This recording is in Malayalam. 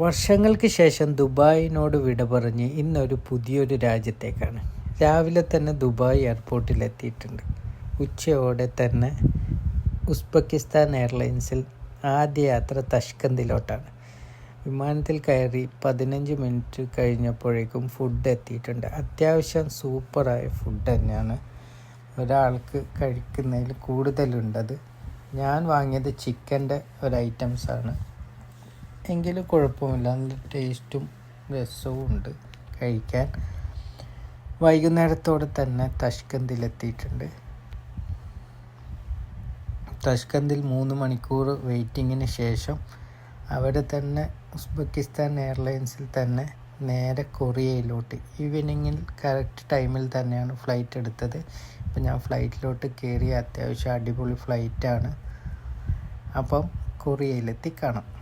വർഷങ്ങൾക്ക് ശേഷം ദുബായിനോട് വിട പറഞ്ഞ് ഇന്നൊരു പുതിയൊരു രാജ്യത്തേക്കാണ്. രാവിലെ തന്നെ ദുബായ് എയർപോർട്ടിൽ എത്തിയിട്ടുണ്ട് ഉച്ചയോടെ തന്നെ ഉസ്ബെക്കിസ്ഥാൻ എയർലൈൻസിൽ ആദ്യ യാത്ര തഷ്കന്തിലോട്ടാണ്. വിമാനത്തിൽ കയറി പതിനഞ്ച് മിനിറ്റ് കഴിഞ്ഞപ്പോഴേക്കും ഫുഡ് എത്തിയിട്ടുണ്ട്. അത്യാവശ്യം സൂപ്പറായ ഫുഡ് തന്നെയാണ് ഒരാൾക്ക് കഴിക്കുന്നതിൽ കൂടുതലുണ്ടത്. ഞാൻ വാങ്ങിയത് ചിക്കന്റെ ഒരു ഐറ്റംസാണ്. എങ്കിലും കുഴപ്പമില്ല. നല്ല ടേസ്റ്റും രസവും ഉണ്ട് കഴിക്കാൻ. വൈകുന്നേരത്തോടെ തന്നെ തഷ്കന്തിലെത്തിയിട്ടുണ്ട് തഷ്കന്തിൽ മൂന്ന് മണിക്കൂർ വെയിറ്റിങ്ങിന് ശേഷം അവിടെ തന്നെ ഉസ്ബെക്കിസ്ഥാൻ എയർലൈൻസിൽ തന്നെ നേരെ കൊറിയയിലോട്ട്. ഈവനിങ്ങിൽ കറക്റ്റ് ടൈമിൽ തന്നെയാണ് ഫ്ലൈറ്റ് എടുത്തത്. ഇപ്പം ഞാൻ ഫ്ലൈറ്റിലോട്ട് കയറി അത്യാവശ്യം അടിപൊളി ഫ്ലൈറ്റാണ് അപ്പം കൊറിയയിലെത്തി കാണാം.